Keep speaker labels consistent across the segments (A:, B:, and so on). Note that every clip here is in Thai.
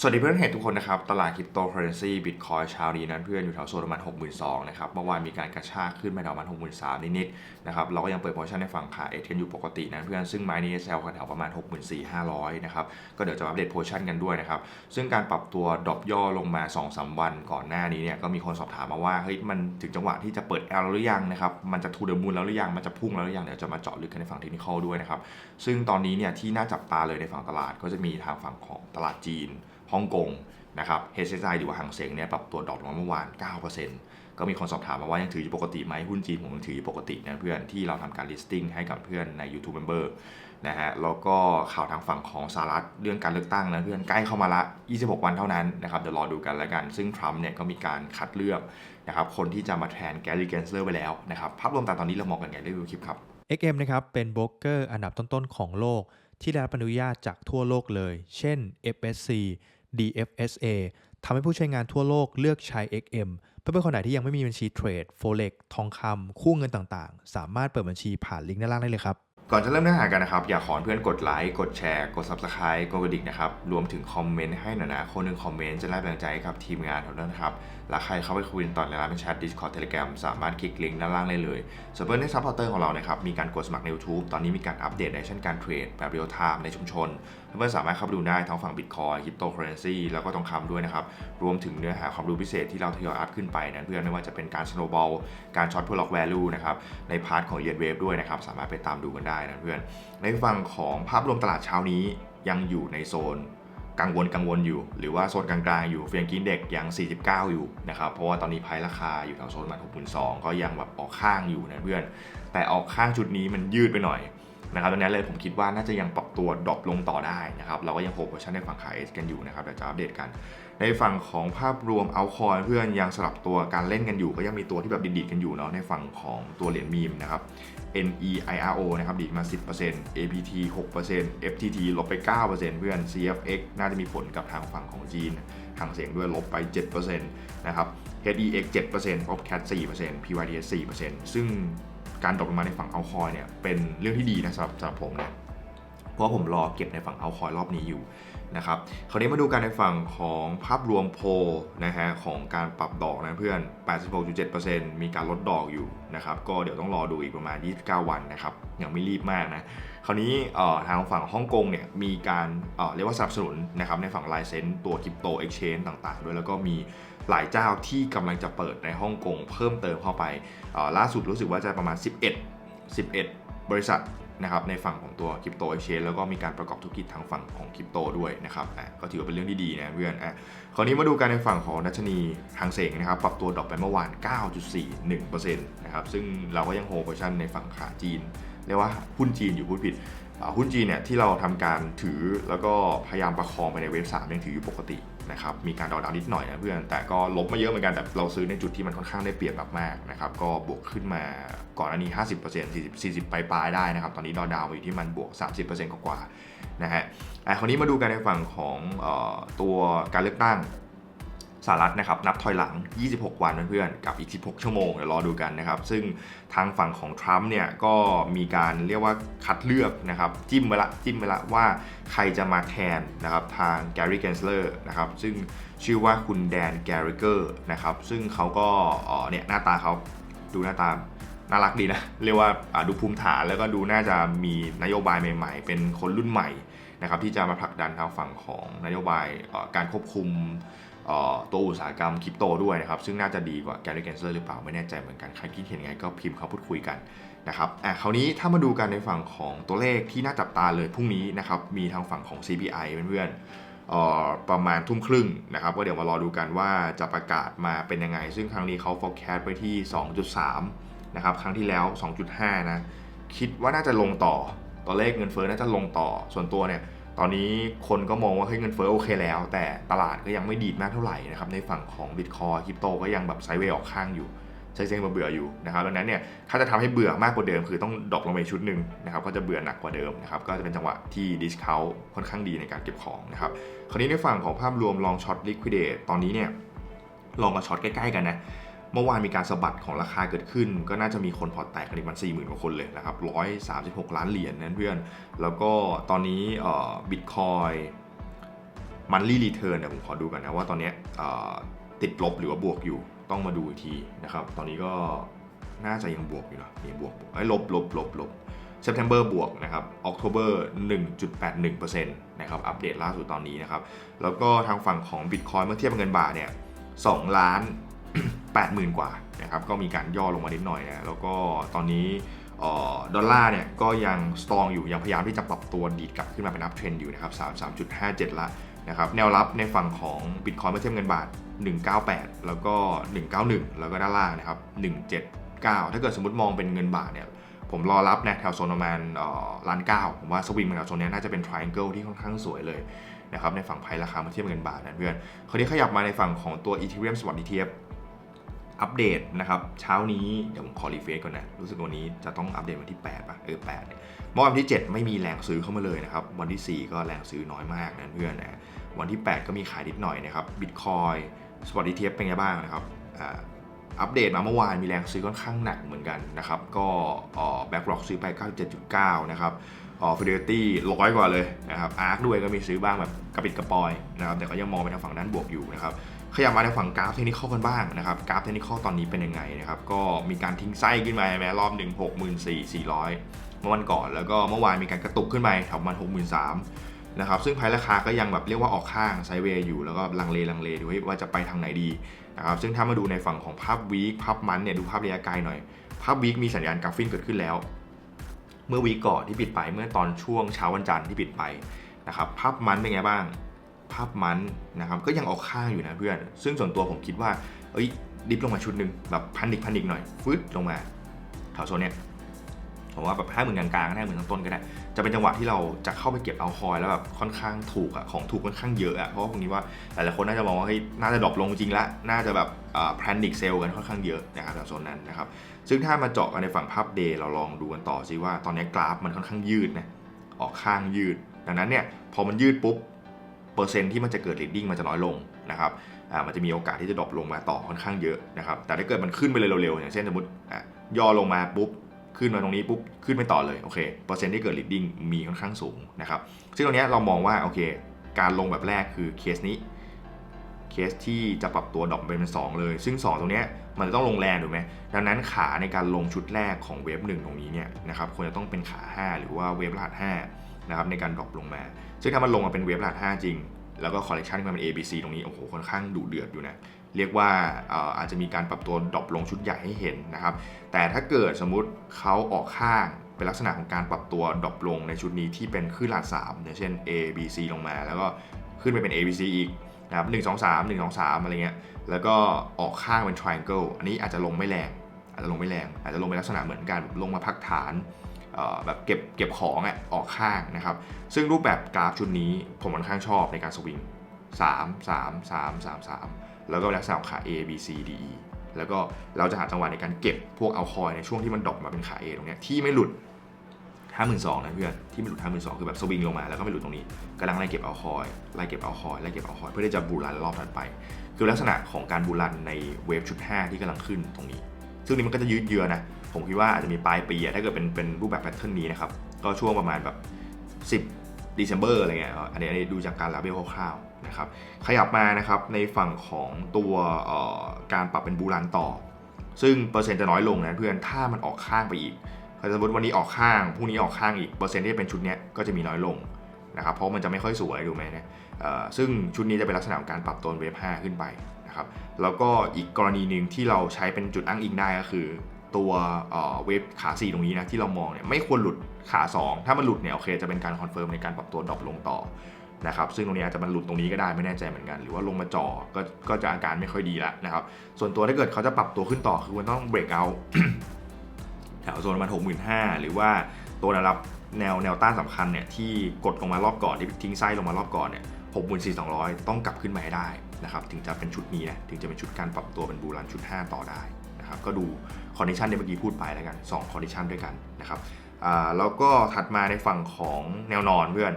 A: สวัสดีเพื่อนเห็นทุกคนนะครับ ตลาดคริปโตเคอเรนซีบิตคอยเช้านี้นั้นเพื่อนอยู่แถวโซนประมาณ62,000นะครับ เมื่อวานมีการกระชากขึ้นไปแถวประมาณ63,000 นิดๆนะครับ เราก็ยังเปิดโพชั่นในฝั่งขาเอทกันอยู่ปกตินะเพื่อน ซึ่งไม้นี้เซลกันแถวประมาณ 64,500 นะครับ ก็เดี๋ยวจะอัปเดตโพชั่นกันด้วยนะครับ ซึ่งการปรับตัวดรอปย่อลงมา 2-3 วันก่อนหน้านี้เนี่ย ก็มีคนสอบถามมาว่า เฮ้ย มันถึงจังหวะที่จะเปิดแอลแล้วหรือยังนะครับ มันจะทูเดอร์มูลแล้วหรือยัง มันจะพุ่งแล้วหรือยัง เดี๋ยวจะมาเจาะลึกกันในฝั่งเทคนิคด้วยนะครับซึ่งตอนนี้เนี่ยที่น่าจับตาเลยในฝั่งตลาดก็จะมีทางฝั่งของตลาดจีนฮ่องกงนะครับ HSI หรือว่าหางเสงเนี่ยปรับตัวดรอปลงมาเมื่อวาน 9%ก็มีคนสอบถามมาว่ายังถืออยู่ปกติไหมหุ้นจีนผมยังถืออยู่ปกตินะเพื่อนที่เราทำการ listing ให้กับเพื่อนใน YouTube Member นะฮะแล้วก็ข่าวทางฝั่งของสหรัฐเรื่องการเลือกตั้งนะเพื่อนใกล้เข้ามาละ 26 วันเท่านั้นนะครับเดี๋ยวรอดูกันแล้วกัน ซึ่งทรัมป์เนี่ยก็มีการคัดเลือกนะครับคนที่จะมาแทนแกรี่เกนเซอร์ไปแล้วนะครับภาพรวมตามตอนนี้เรามองกันไงได้ดูคลิปครับ
B: XM นะครับเป็นโบรกเกอร์อันดับต้นๆของโลก ที่ได้รับอนุญาตจากทั่วโลกเลย เช่น FSC DFSA ทำให้ผู้ใช้งานทั่วโลกเลือกใช้ XM เพื่อนๆคนไหนที่ยังไม่มีบัญชีเทรด Forex ทองคำคู่เงินต่างๆ สามารถเปิดบัญชีผ่านลิงก์ด้านล่างได้เลยครับ
A: ก่อนจะเริ่มเนื้อหากันนะครับ อยากขอเพื่อนกดไลค์กดแชร์กด Subscribe กดกระดิ่งนะครับ รวมถึงคอมเมนต์ให้หน่อยนะ คนหนึ่งคอมเมนต์จะได้แรงใจกับทีมงานของเรานะครับและใครเข้าไปคุยกันตอในร้านเป็นแชท Discord Telegram สามารถคลิกลิงก์ด้านล่างได้เลยส่วนเพื่อนในซัพพอร์เตอร์ของเรานะครับมีการกดสมัครใน YouTube ตอนนี้มีการอัปเดตในเช่นการเทรดแบบเรียลไทม์ในชุมชน เพื่อนสามารถเข้าไปดูได้ทั้งฝั่ง Bitcoin Cryptocurrency แล้วก็ทองคำด้วยนะครับรวมถึงเนื้อหาความรู้พิเศษที่เราทยอยอัพขึ้นไปนะเพื่อนไม่ว่าจะเป็นการ snowball การช็อตเพื่อล็อก value นะครับในพาร์ทของ Yen Wave ด้วยนะครับสามารถไปตามดูกันได้นะเพื่อนในฝั่งของภาพรวมตลาดเช้านี้ยังอยู่ในโซน กังวลกังวลอยู่ หรือว่าโซนกลางๆอยู่เฟียงกินเด็กยัง 49 อยู่นะครับ เพราะว่าตอนนี้ไพราคาอยู่แถวโซนประมาณ62,000ก็ยังแบบออกข้างอยู่นะเพื่อน แต่ออกข้างจุดนี้มันยืดไปหน่อยนะครับตอนนี้เลยผมคิดว่าน่าจะยังปรับตัวดรอปลงต่อได้นะครับ เราก็ยังโฮโพชั่นในฝั่งขายกันอยู่นะครับเดี๋ยวจะอัปเดตกัน ในฝั่งของภาพรวมเอาคอยเพื่อนยังสลับตัวการเล่นกันอยู่ ก็ยังมีตัวที่แบบดีดกันอยู่เนาะในฝั่งของตัวเหรียญมีมนะครับ NEIRO นะครับดีดมา 10% APT 6% FTT ลบไป 9%เพื่อน CFX น่าจะมีผลกับทางฝั่งของจีนทางเสียงด้วยลบไป 7%นะครับ HEX 7% Opcat 4% PYDS 4%ซึ่งการตกลงมาในฝั่งเอาคอยเนี่ยเป็นเรื่องที่ดีนะสำหรับสำหรับผมนะเพราะผมรอเก็บในฝั่งเอาคอยรอบนี้อยู่ นะครับคราวนี้มาดูกันในฝั่งของภาพรวมโพลนะฮะของการปรับดอกนะเพื่อน 86.7%มีการลดดอกอยู่นะครับก็เดี๋ยวต้องรอดูอีกประมาณ 29 วันนะครับยังไม่รีบมากนะคราวนี้ทางฝั่งฮ่องกงเนี่ยมีการเเรียกว่าสนับสนุนนะครับในฝั่งไลเซนต์ตัวคริปโตเอ็กชแนนต่างๆ ด้วยแล้วก็มีหลายเจ้าที่กำลังจะเปิดในฮ่องกงเพิ่มเติมเข้าไปล่าสุดรู้สึกว่าจะประมาณ 11 11 บริษัท นะครับในฝั่งของตัวคริปโตเอ็กชแนแล้วก็มีการประกอบธุรกิจทางฝั่งของคริปโตด้วยนะครับอะก็ถือว่าเป็นเรื่องที่ดีนะเพื่อนอะคราวนี้มาดูกันในฝั่งของดัชนีหางเสงนะครับปรับตัวดรอปไปเมื่อวาน 9.41%นะครับซึ่งเราก็ยังโฮโพชั่นในฝั่งขาจีนเรียกว่าหุ้นจีนอยู่พูดผิดหุ้นจีนเนี่ยที่เราทำการถือแล้วก็พยายามประคองไปในเวฟสามยังถืออยู่ปกติ นะครับมีการดาวดาวนิดหน่อยนะเพื่อนแต่ก็ลบมาเยอะเหมือนกันแต่เราซื้อในจุดที่มันค่อนข้างได้เปรียบมากๆนะครับก็บวกขึ้นมาก่อนอันนี้ 50% 40 40ปลายๆได้นะครับตอนนี้ดาวดาวอยู่ที่มันบวก 30%กว่าๆนะฮะอะคราวนี้มาดูกันในฝั่งของออตัวการเลือกตั้ง สหรัฐนะครับนับถอยหลัง 26 วันเพื่อนๆ กับอีก 16 ชั่วโมงเดี๋ยวรอดูกันนะครับ ซึ่งทางฝั่งของทรัมป์เนี่ยก็มีการเรียกว่าคัดเลือกนะครับ จิ้มไปละจิ้มไปละว่าใครจะมาแทนนะครับทางแกรี่เกนสเลอร์นะครับซึ่งชื่อว่าคุณแดนแกริเกอร์นะครับซึ่งเขาก็เนี่ยหน้าตาเขาดูหน้าตาน่ารักดีนะ เรียกว่าดูภูมิฐานแล้วก็ดูน่าจะมีนโยบายใหม่ ๆ เป็นคนรุ่นใหม่นะครับที่จะมาผลักดันทางฝั่งของนโยบายการควบคุม ตัวอุตสาหกรรมคริปโตด้วยนะครับ ซึ่งน่าจะดีกว่าแก r ร g เกนเซอร์หรือเปล่าไม่แน่ใจเหมือนกัน ใครคิดเห็นยังไงก็พิมพ์เขาพูดคุยกันนะครับอะคราวนี้ถ้ามาดูกันในฝั่งของตัวเลขที่น่าจับตาเลยพรุ่งนี้นะครับมีทางฝั่งของ CPI เพื่อนๆประมาณทุ่มครึ่งนะครับก็เดี๋ยวมารอดูกันว่าจะประกาศมาเป็นยังไง ซึ่งครั้งนี้เขา forecast ไปที่ 2.3นะครับครั้งที่แล้ว 2.5นะคิดว่าน่าจะลงต่อตัวเลขเงินเฟ้อน่าจะลงต่อส่วนตัวเนี่ย ตอนนี้คนก็มองว่าเฮ้ยเงินเฟ้อโอเคแล้ว แต่ตลาดก็ยังไม่ดีดมากเท่าไหร่นะครับในฝั่งของบิตคอยคริปโตก็ยังแบบไซด์เวย์ออกข้างอยู่ใช้เซ็งเบื่ออยู่นะครับดังนั้นเนี่ยถ้าจะทำให้เบื่อมากกว่าเดิม คือต้องดรอปลงไปชุดหนึ่งนะครับก็จะเบื่อหนักกว่าเดิมนะครับก็จะเป็นจังหวะที่ดิสคาวค่อนข้างดีในการเก็บของนะครับคราวนี้ในฝั่งของภาพรวมลองช็อตลิควิดเดตตอนนี้เนี่ยลองกับช็อตใกล้ๆกันนะ เมื่อวานมีการสะบัดของราคาเกิดขึ้น ก็น่าจะมีคนพอตแตกกันอีกมัน4 0,000กว่าคนเลยนะครับ136ล้านเหรียญนั่นเพื่อน แล้วก็ตอนนี้บิตคอยมันลี่รีเทิร์นเนี่ยผมขอดูกันนะว่าตอนนี้ติดลบหรือว่าบวกอยู่ต้องมาดูอีกทีนะครับ ตอนนี้ก็น่าจะยังบวกอยู่นะนี่บวกไอ้ลบลบลบลบ September บวกนะครับ October 1.81%นะครับ อัปเดตล่าสุดตอนนี้นะครับ แล้วก็ทางฝั่งของ Bitcoin เมื่อเทียบกับเงินบาทเนี่ย2ล้าน 80,000 กว่านะครับก็มีการย่อลงมานิดหน่อยนะแล้วก็ตอนนี้อดอลลาร์เนี่ยก็ยังสตรองอยู่ยังพยายามที่จะปรับตัวดีดกลับขึ้นมาเป็นอัพเทรนด์อยู่นะครับ33.57 ละนะครับแนวรับในฝั่งของ Bitcoin เมื่อเทียบเงินบาท 198 แล้วก็ 191 แล้วก็ด้านล่างนะครับ 179 ถ้าเกิดสมมติมองเป็นเงินบาทเนี่ยผมรอรับนะแถวโซนประมาณล้านเก้าผมว่าสวิงแถวโซนนี้น่าจะเป็น triangle ที่ค่อนข้างสวยเลยนะครับในฝั่งไพ่ราคาเมื่อเทียบเงินบาทนะเพื่อนคราวนี้ขยับมาในฝั่งของตัว Ethereum Spot ETF อัปเดตนะครับเช้านี้เดี๋ยวผมขอรีเฟซก่อนนะ รู้สึกวันนี้จะต้องอัปเดตวันที่ 8ป่ะเออ8เนี่ยเมื่อวันที่ 7 ไม่มีแรงซื้อเข้ามาเลยนะครับ วันที่ 4 ก็แรงซื้อน้อยมากนะเพื่อนนะวันที่ 8 ก็มีขายนิดหน่อยนะครับ Bitcoin Spot ETF เป็นไงบ้างนะครับอัปเดตมาเมื่อวานมีแรงซื้อค่อนข้างหนักเหมือนกันนะครับ ก็แบ็ก k ล็อกซื้อไป 97.9 นะครับออฟิเดลิตี้ร้อยกว่าเลยนะครับอาร์คด้วยก็มีซื้อบ้างแบบกระปิดกระปอยนะครับแต่ก็ยังมองไปทางฝั่งด้านบวกอยู่นะครับ ขยับมาในฝั่งกราฟเทคนิคกันบ้างนะครับกราฟเทคนิคตอนนี้เป็นยังไงนะครับก็มีการทิ้งไส้ขึ้นมาใช่ไหมรอบหนึ่งหกหมื่นสี่สี่ร้อยเมื่อวันก่อนแล้วก็เมื่อวานมีการกระตุกขึ้นไปแถวมาณหกหมื่นสามนะครับซึ่งไพ่ราคาก็ยังแบบเรียกว่าออกข้างไซเวย์อยู่แล้วก็ลังเลลังเลดูว่าจะไปทางไหนดีนะครับซึ่งถ้ามาดูในฝั่งของภาพวีคภาพมันเนี่ยดูภาพระยะไกลหน่อย ภาพวีคมีสัญญาณกราฟินเกิดขึ้นแล้ว เมื่อวีคก่อนที่ปิดไปเมื่อตอนช่วงเช้าวันจันทร์ที่ปิดไปนะครับภาพมันเป็นไงบ้าง ภาพมันนะครับก็ยังออกข้างอยู่นะเพื่อน ซึ่งส่วนตัวผมคิดว่า เอ้ยดิฟลงมาชุดหนึ่งแบบพันิกพันิกหน่อยฟึดลงมาแถวโซนเนี้ยผมว่าแบบห้าหมื่นกลางๆก็ได้หมื่นต้นๆก็ได้ จะเป็นจังหวะที่เราจะเข้าไปเก็บเอาคอยแล้วแบบค่อนข้างถูกอะของถูกค่อนข้างเยอะอะเพราะว่าพวกนี้ว่าหลายๆคนน่าจะมองว่าเฮ้ยน่าจะดรอปลงจริงละ น่าจะแบบแพนิคเซลกันค่อนข้างเยอะนะครับแถวโซนนั้นนะครับ ซึ่งถ้ามาเจาะกันในฝั่งภาพเดย์เราลองดูกันต่อซิว่าตอนนี้กราฟมันค่อนข้างยืดนะออกข้างยืด ดังนั้นเนี่ยพอมันยืดปุ๊บ เปอร์เซ็นต์ที่มันจะเกิด leading มันจะน้อยลงนะครับอ่ามันจะมีโอกาสที่จะดรอปลงมาต่อค่อนข้างเยอะนะครับแต่ถ้าเกิดมันขึ้นไปเลยเร็วๆอย่างเช่นสมมติอะย่อลงมาปุ๊บขึ้นมาตรงนี้ปุ๊บขึ้นไปต่อเลยโอเคเปอร์เซ็นต์ที่เกิด leading มีค่อนข้างสูงนะครับซึ่งตรงนี้เรามองว่าโอเค การลงแบบแรกคือเคสนี้เคสที่จะปรับตัวดรอปเป็นเป็น2เลย ซึ่ง 2 ตรงนี้มันจะต้องลงแรงถูกไหมดังนั้นขาในการลงชุดแรกของเวฟหนึ่งตรงนี้เนี่ยนะครับควรจะต้องเป็นขา 5 หรือว่าเวฟรหัส5 นะครับในการดรอปลงมา ซึ่งถ้ามันลงมาเป็นเวฟรหัส5จริง แล้วก็คอลเลคชันมันเป็น A B C ตรงนี้โอ้โหค่อนข้างดุเดือดอยู่นะเรียกว่าเอ่อาจจะมีการปรับตัวดรอปลงชุดใหญ่ให้เห็นนะครับ แต่ถ้าเกิดสมมุติเขาออกข้างเป็นลักษณะของการปรับตัวดรอปลงในชุดนี้ที่เป็นขึ้นลาด3อย่างเช่น A B C ลงมา แล้วก็ขึ้นไปเป็น A B C อีกนะครับ1 2 3 1 2 3อะไรเงี้ย แล้วก็ออกข้างเป็น triangle อันนี้อาจจะลงไม่แรง อาจจะลงไม่แรง อาจจะลงเป็นลักษณะเหมือนกันลงมาพักฐาน แบบเก็บเก็บของอะออกข้างนะครับ ซึ่งรูปแบบกราฟชุดนี้ผมค่อนข้างชอบในการสวิง3 3 3 3 3 แล้วก็ลักษณะของขา A B C D E แล้วก็เราจะหาจังหวะในการเก็บพวกเอาคอยในช่วงที่มันดอปมาเป็นขา A ตรงเนี้ยที่ไม่หลุด 52,000นะเพื่อนที่ไม่หลุด 52,000คือแบบสวิงลงมาแล้วก็ไม่หลุดตรงนี้กำลังไล่เก็บเอาคอยไล่เก็บเอาคอยไล่เก็บเอาคอยเพื่อที่จะบูรันรอบถัดไป คือลักษณะของการบูรันในเวฟชุด 5 ที่กำลังขึ้นตรงนี้ ซึ่งนี่มันก็จะยืดเยื้อนะ ผมคิดว่าอาจจะมีปลายปีถ้าเกิดเป็นเป็นรูปแบบแพทเทิร์นนี้นะครับ ก็ช่วงประมาณแบบ 10 December อะไรเงี้ยอันนี้อันนี้ดูจากการรับเบลคร่าวๆนะครับขยับมานะครับในฝั่งของตัวการปรับเป็นบูรันต่อ ซึ่งเปอร์เซ็นต์จะน้อยลงนะเพื่อนถ้ามันออกข้างไปอีกสมมติวันนี้ออกข้างพรุ่งนี้ออกข้างอีกเปอร์เซ็นต์ที่เป็นชุดนี้ก็จะมีน้อยลงนะครับเพราะมันจะไม่ค่อยสวยดูไหมนี่ยเอ่อซึ่งชุดนี้จะเป็นลักษณะของการปรับตัวเวฟ5ขึ้นไปนะครับแล้วก็อีกกรณีหนึ่งที่เราใช้เป็นจุดอ้างอิงได้ก็คือ ตัวเวฟขา 4 ตรงนี้นะที่เรามองเนี่ยไม่ควรหลุดขา 2 ถ้ามันหลุดเนี่ยโอเคจะเป็นการคอนเฟิร์มในการปรับตัวดรอปลงต่อนะครับซึ่งตรงนี้อาจจะมันหลุดตรงนี้ก็ได้ไม่แน่ใจเหมือนกัน หรือว่าลงมาจ่อก็ก็จะอาการไม่ค่อยดีและนะครับส่วนตัวถ้าเกิดเขาจะปรับตัวขึ้นต่อคือมันต้องเบรกเอาแถวโซนประมาณหกหมื่นห้าหรือว่าตัวแนวรับแนวแนวต้านสำคัญเนี่ยที่กดลงมารอบก่อนที่ทิ้งไส้ลงมารอบก่อนเนี่ยหกหมื่นสี่สองร้อยต้องกลับขึ้นมาให้ได้นะครับถึงจะเป็นชุดนี้นะถึงจะเป็นชุดการปรับตัวเป็นบูรันชุด 5 ต่อได้ นะครับก็ดูคอนดิชันที่เมื่อกี้พูดไปแล้วกัน2คอนดิชันด้วยกันนะครับแล้วก็ถัดมาในฝั่งของแนวนอนเพื่อน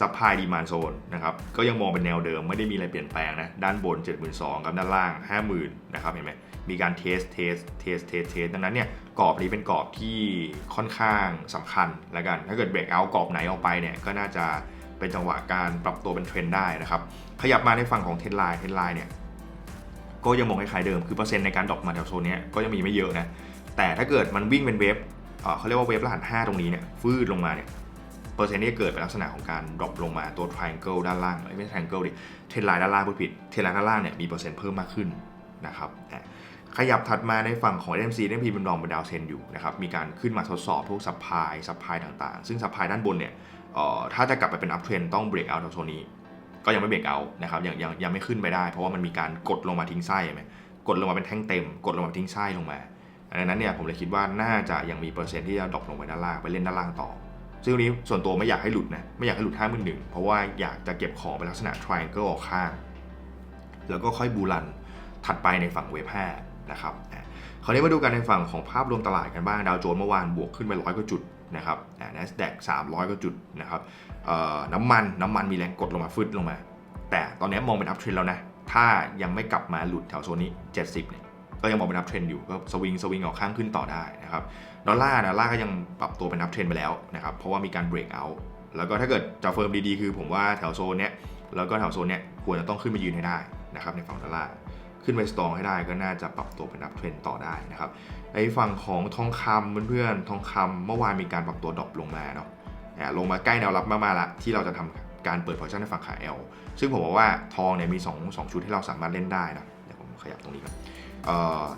A: ซัพพลายดีมานโซนนะครับก็ยังมองเป็นแนวเดิมไม่ได้มีอะไรเปลี่ยนแปลงนะด้านบน 72,000กับด้านล่าง 50,000นะครับเห็นไหมมีการเทสเทสเทสเทสเทสดังนั้นเนี่ยกรอบนี้เป็นกรอบที่ค่อนข้างสำคัญแล้วกัน ถ้าเกิดเบรกเอากรอบไหนออกไปเนี่ยก็น่าจะเป็นจังหวะการปรับตัวเป็นเทรนได้นะครับขยับมาในฝั่งของเทนไลน์เทนไลน์เนี่ย ก็ยังมองคล้ายๆเดิมคือเปอร์เซ็นต์ในการดรอปมาแถวโซนนี้ก็ยังมีไม่เยอะนะแต่ถ้าเกิดมันวิ่งเป็นเวฟเเขาเรียกว่าเวฟรหัส5ตรงนี้เนี่ยฟืดลงมาเนี่ยเปอร์เซ็นต์ที่จะเกิดเป็นลักษณะของการดรอปลงมาตัว triangle ด้านล่างไม่ใช่ triangle ดิเทรนไลน์ด้านล่างพูดผิดเทรนไลน์ด้านล่างเนี่ยมีเปอร์เซ็นต์เพิ่มมากขึ้นนะครับอะขยับถัดมาในฝั่งของ NMC NMP เป็นรองเป็นดาวเซนอยู่นะครับมีการขึ้นมาทดสอบพวกซัพพลายซัพพลายต่างๆ ซึ่งซัพพลายด้านบนเนี่ยถ้าจะกลับไปเป็นอัพเทรนต้องเบรกเอาท์แถวโซนนี้ ก็ยังไม่เบรกเอานะครับยังยังยังไม่ขึ้นไปได้ เพราะว่ามันมีการกดลงมาทิ้งไส้ใช่ไหมกดลงมาเป็นแท่งเต็ม กดลงมาทิ้งไส้ลงมาดังนั้นเนี่ยผมเลยคิดว่าน่าจะยังมีเปอร์เซ็นต์ที่จะดรอปลงไปด้านล่างไปเล่นด้านล่างต่อ ซึ่งวันนี้ส่วนตัวไม่อยากให้หลุดนะไม่อยากให้หลุดห้าหมื่นหนึ่งเพราะว่าอยากจะเก็บของเป็นลักษณะ triangle ออกข้าง แล้วก็ค่อยบูรันถัดไปในฝั่งเวฟ5นะครับอะคราวนี้มาดูกันในฝั่งของภาพรวมตลาดกันบ้างดาวโจนส์เมื่อวานบวกขึ้นไปร้อยกว่าจุดนะครับอ่า NASDAQ 300กว่าจุดนะครับ น้ำมันน้ำมันมีแรงกดลงมาฟึดลงมา แต่ตอนนี้มองเป็นอัพเทรนแล้วนะ ถ้ายังไม่กลับมาหลุดแถวโซนนี้ 70เนี่ยก็ยังมองเป็นอัพเทรนอยู่ก็สวิงสวิงออกข้างขึ้นต่อได้นะครับดอลลาร์ดอลลาร์ก็ยังปรับตัวเป็นอัพเทรนไปแล้วนะครับเพราะว่ามีการเบรกเอาท์แล้วก็ถ้าเกิดจะเฟิร์มดีๆ คือผมว่าแถวโซนเนี้ยแล้วก็แถวโซนเนี้ยควรจะต้องขึ้นไปยืนให้ได้นะครับในฝั่งดอลลาร์ขึ้นไปสตรองให้ได้ก็น่าจะปรับตัวเป็นอัพเทรนต่อได้นะครับในฝั่งของทองคำเพื่อนๆทองคำเมื่อวานมีการปรับตัวดรอปลงมาเนาะ ลงมาใกล้แนวรับมากๆละที่เราจะทำการเปิดพอร์ชั่นในฝั่งขา L ซึ่งผมบอกว่าทองเนี่ยมี2 2ชุดที่เราสามารถเล่นได้นะเดี๋ยวผมขยับตรงนี้ก่อน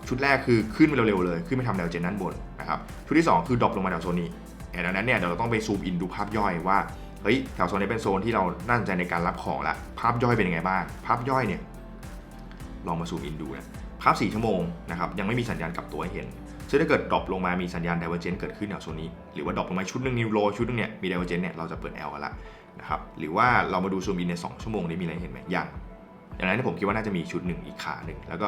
A: ชุดแรกคือขึ้นไปเร็วๆเลย ขึ้นไปทำแนวเจนด้านบนนะครับชุดที่ 2 คือดรอปลงมาแถวโซนนี้อ่ดังนั้นเนี่ยเดี๋ยวเราต้องไปซูมอินดูภาพย่อยว่าเฮ้ยแถวโซนนี้เป็นโซนที่เราน่าสนใจในการรับของละภาพย่อยเป็นยังไงบ้าง ภาพย่อยเนี่ยลองมาซูมอินดูนะภาพ 4 ชั่วโมงนะครับยังไม่มีสัญญาณกลับตัวให้เห็น ซึ่งถ้าเกิดดรอปลงมามีสัญญาณ divergence เกิดขึ้นแถวโซนนี้ หรือว่าดรอปลงมาชุดหนึ่งนิวโรชุดหนึงเนี่ยมี divergence เนี่ยเราจะเปิด L กันละนะครับหรือว่าเรามาดูซูมอินใน 2 ชั่วโมงนี้มีอะไรเห็นไหมยังอย่างนั้นผมคิดว่าน่าจะมีชุดหนึ่งอีกขาหนึ่งแล้วก็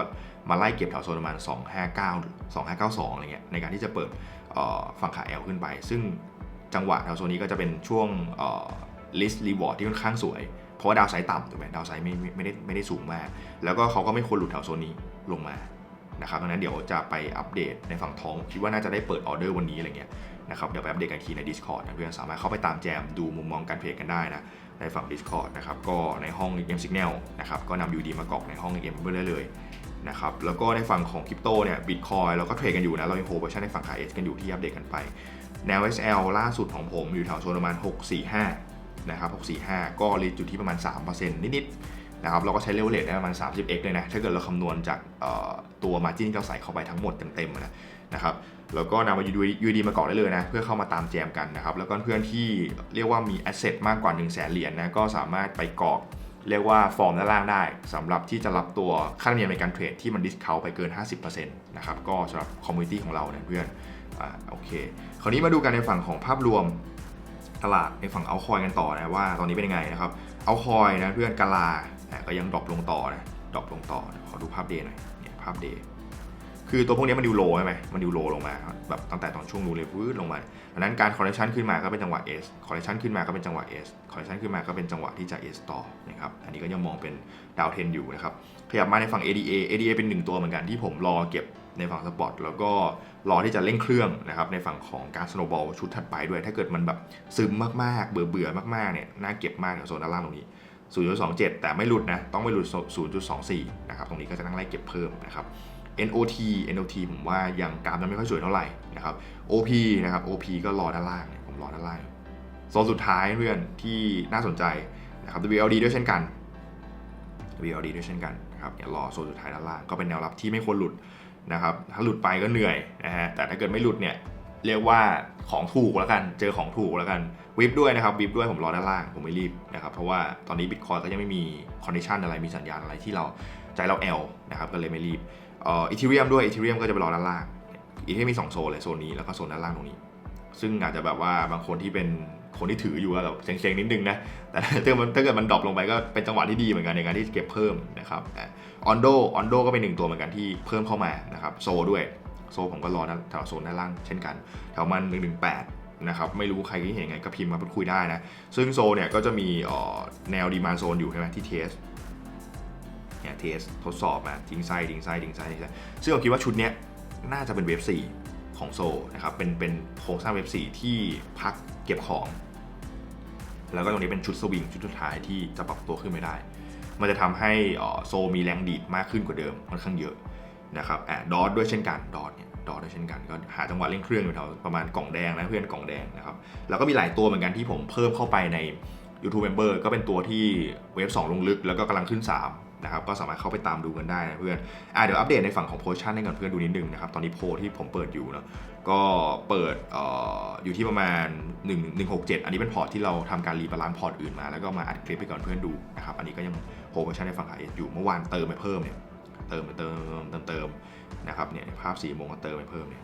A: มาไล่เก็บแถวโซนประมาณ 259หรือ2592อะไรเงี้ยในการที่จะเปิดฝั่งขา L ขึ้นไป ซึ่งจังหวะแถวโซนนี้ก็จะเป็นช่วง list reward ที่ค่อนข้างสวย เพราะว่าดาวไซด์ต่ำถูกไหมดาวไซด์ไม่ไม่ไม่ได้ไม่ได้สูงมาก แล้วก็เขาก็ไม่ควรหลุดแถวโซนนี้ลงมา นะครับดังนั้นเดี๋ยวจะไปอัปเดตในฝั่งทองคิดว่าน่าจะได้เปิดออเดอร์วันนี้อะไรเงี้ยนะครับเดี๋ยวไปอัปเดตกันอีกทีใน Discord นะเพื่อนสามารถเข้าไปตามแจมดูมุมมองการเทรดกันได้นะในฝั่ง Discord นะครับก็ในห้อง EM Signal นะครับก็นำ UD มากอกในห้อง EM ไปได้เลยนะครับแล้วก็ในฝั่งของคริปโตเนี่ยบิตคอยเราก็เทรดกันอยู่นะเรายังโฮเวอร์ชันในฝั่งขา S กันอยู่ที่อัปเดตกันไปแนว SL ล่าสุดของผมอยู่แถวโซนประมาณ645นะครับ645 ก็รีดอยู่ที่ประมาณ 3%นิดๆ นะครับเราก็ใช้เลเวลเลทได้ประมาณ 30x เลยนะถ้าเกิดเราคำนวณจากตัวมาจิ้นที่เราใส่เข้าไปทั้งหมดเต็มๆนะนะครับแล้วก็นำมา UD มากรอกได้เลยนะ เพื่อเข้ามาตามแจมกันนะครับ แล้วก็เพื่อนที่เรียกว่ามีแอสเซทมากกว่า 1 0 0 0 0แสนเหรียญนะก็สามารถไปกรอกเรียกว่าฟอร์มด้านล่างได้สำหรับที่จะรับตัวค่าธรรมเนียมในการเทรดที่มันดิสคาวไปเกิน 50%นะครับก็สำหรับคอมมูนิตี้ของเราเนี่ยเพื่อนอ่าโอเค คราวนี้มาดูกันในฝั่งของภาพรวมตลาดในฝั่งเอาคอยกันต่อนะว่าตอนนี้เป็นยังไงนะครับเอาคอยนะเพื่อนกาลา ก็ยังดรอปลงต่อนะดรอปลงต่อ ขอดูภาพเดย์หน่อย เนี่ยภาพเดย์ คือตัวพวกนี้มันดิวโลใช่ไหมมันดิวโลลงมาแบบตั้งแต่ตอนช่วงนู้นเลยพื้นลงมาดังนั้นการคอร์เรชันขึ้นมาก็เป็นจังหวะ S คอร์เรชันขึ้นมาก็เป็นจังหวะ S คอร์เรชันขึ้นมาก็เป็นจังหวะที่จะ S ต่อนะครับ อันนี้ก็ยังมองเป็นดาวเทนอยู่นะครับ ขยับมาในฝั่ง ADA ADA เป็นหนึ่งตัวเหมือนกันที่ผมรอเก็บในฝั่งสปอร์ตแล้วก็รอที่จะเร่งเครื่องนะครับในฝั่งของการสโนบอลชุดถัดไปด้วย ถ้าเกิดมันแบบซึมมากๆ เบื่อเบื่อมากๆเนี่ยน่าเก็บมากแถวโซนด้านล่างตรงนี้ 0.27 แต่ไม่หลุดนะ ต้องไม่หลุด 0.24 นะครับ ตรงนี้ก็จะนั่งไล่เก็บเพิ่มนะครับ NOT NOT ผมว่ายังกราฟมันไม่ค่อยสวยเท่าไหร่นะครับ OP นะครับ OP ก็รอด้านล่างเนี่ยผมรอด้านล่างโซนสุดท้ายเพื่อนที่น่าสนใจนะครับ WLD ด้วยเช่นกัน WLD ด้วยเช่นกันนะครับอย่ารอโซนสุดท้ายด้านล่างก็เป็นแนวรับที่ไม่ควรหลุดนะครับ ถ้าหลุดไปก็เหนื่อยนะฮะแต่ถ้าเกิดไม่หลุดเนี่ย เรียกว่าของถูกแล้วกัน เจอของถูกแล้วกันวิบด้วยนะครับวิบด้วยผมรอด้านล่างผมไม่รีบนะครับเพราะว่าตอนนี้บิตคอยก็ยังไม่มีคอนดิชันอะไรมีสัญญาณอะไรที่เราใจเราแอลนะครับก็เลยไม่รีบเอ่ออีเทเรียมด้วยอีเทเรียมก็จะไปรอด้านล่างอีเทเรียมมี2โซนเลยโซนนี้แล้วก็โซนด้านล่างตรงนี้ ซึ่งอาจจะแบบว่าบางคนที่เป็นคนที่ถืออยู่แบบเซ็งๆนิดนึงนะแต่ถ้าเกิดมันถ้าเกิดมันดรอปลงไปก็เป็นจังหวะที่ดีเหมือนกันในการที่เก็บเพิ่มนะครับออนโดออนโดก็เป็นหนึ่งตัวเหมือนกันที่เพิ่มเข้ามานะครับโซด้วย โซผมก็รอนะแถวโซนด้านล่างเช่นกัน แถวมัน118นะครับไม่รู้ใครที่เห็นไงก็พิมพ์มาพูดคุยได้นะ ซึ่งโซเนี่ยก็จะมีออแนวดีมานโซนอยู่ใช่ไหมที่เทสเนี่ยเทสทดสอบมาทิ้งไส้ทิ้งไส้ทิ้งไส้ทิ้งไส้ซึ่งผมคิดว่าชุดเนี้ยน่าจะเป็นเวฟ4ของโซนะครับเป็นเป็นโครงสร้างเวฟ4ที่พักเก็บของ แล้วก็ตรงนี้เป็นชุดสวิงชุดสุดท้ายที่จะปรับตัวขึ้นไม่ได้ มันจะทำให้โซมีแรงดีดมากขึ้นกว่าเดิมค่อนข้างเยอะ นะครับอะดอทด้วยเช่นกันดอทเนี่ยดอทด้วยเช่นกันก็หาจังหวะเร่งเครื่องอยู่แถวประมาณกล่องแดงนะเพื่อนกล่องแดงนะครับแล้วก็มีหลายตัวเหมือนกันที่ผมเพิ่มเข้าไปใน YouTube Member ก็เป็นตัวที่เวฟ2ลงลึกแล้วก็กำลังขึ้น 3 นะครับ ก็สามารถเข้าไปตามดูกันได้นะเพื่อนอะเดี๋ยวอัปเดตในฝั่งของโพชั่นให้ก่อนเพื่อนดูนิดนึงนะครับ ตอนนี้โพที่ผมเปิดอยู่เนอะก็เปิดอออยู่ที่ประมาณ 1 167 อันนี้เป็นพอร์ตที่เราทำการรีบาลานซ์พอร์ตอื่นมา แล้วก็มาอัดคลิปไปก่อนเพื่อนดูนะครับอันนี้ก็ยังโพชั่นในฝั่ง RS อยู่เมื่อวานเติมไปเพิ่มเนี่ย เติมไปเติมเติมเติมนะครับเนี่ยภาพสีโมงก็เติมไปเพิ่มเนี่ย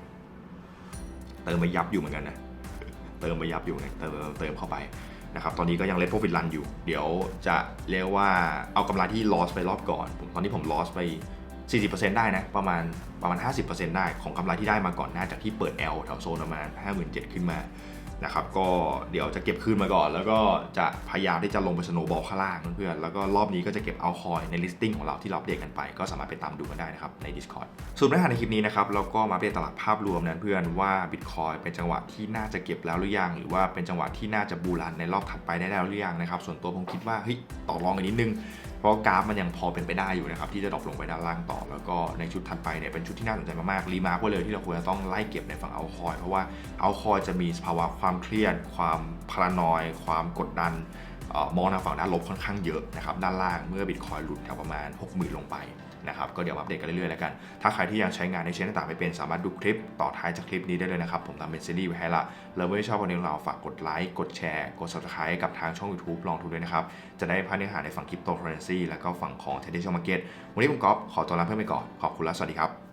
A: เติมไปยับอยู่เหมือนกันนะเติมไปยับอยู่ไงเติมเติมเติมเข้าไปนะครับตอนนี้ก็ยังเล t โ r o ฟิตรันอยู่ เดี๋ยวจะเรียกว่าเอากำไรที่ loss ไปรอบก่อนผมตอนนี้ผม loss ไป 40%ได้นะประมาณประมาณ 50%ได้ของกำไรที่ได้มาก่อนหน้าจากที่เปิด L แถวโซนประมาณ 57,000 ขึ้นมา นะครับก็เดี๋ยวจะเก็บคืนมาก่อน แล้วก็จะพยายามที่จะลงไปสโนว์บอลข้างล่างเพื่อนๆแล้วก็รอบนี้ก็จะเก็บเอาคอยใน listing ของเราที่เราอัปเดตกันไป ก็สามารถไปตามดูกันได้นะครับใน Discord ส่วนเนื้อหาในคลิปนี้นะครับเราก็มาอัปเดตตลาดภาพรวมนั้นเพื่อนว่า Bitcoin เป็นจังหวะที่น่าจะเก็บแล้วหรือยัง หรือว่าเป็นจังหวะที่น่าจะบูรันในรอบถัดไปได้แล้วหรือยังนะครับส่วนตัวผมคิดว่าเฮ้ยต่อรองกันนิดนึง เพราะกราฟมันยังพอเป็นไปได้อยู่นะครับที่จะดรอปลงไปด้านล่างต่อ แล้วก็ในชุดถัดไปเนี่ยเป็นชุดที่น่าสนใจมากๆรีมาร์กไว้เลยที่เราควรจะต้องไล่เก็บในฝั่งเอาคอย เพราะว่าเอาคอยจะมีสภาวะความเครียด ความพารานอย ความกดดันออมองทางฝั่งด้านลบค่อนข้างเยอะนะครับด้านล่างเมื่อบิตคอยหลุดแถวประมาณ 60,000 ลงไป นะครับก็เดี๋ยวมาอัปเดตกันเรื่อยๆแล้วกัน ถ้าใครที่ยังใช้งานในเชนต่างๆไม่เป็นสามารถดูคลิปต่อท้ายจากคลิปนี้ได้เลยนะครับ ผมทำเป็นซีรีส์ไว้ให้ละแล้วเมื่อชอบคอนเทนต์เราฝากกดไลค์กดแชร์ กด subscribe กับทางช่อง YouTube ลองทุนด้วยนะครับ จะได้พาเนื้อหาในฝั่งคริปโตเคอเรนซีแล้วก็ฝั่งของเท d i t i o n Market วันนี้ผมก๊อฟขอตัวลาเพื่อนไปก่อนขอบคุณและสวัสดีครับ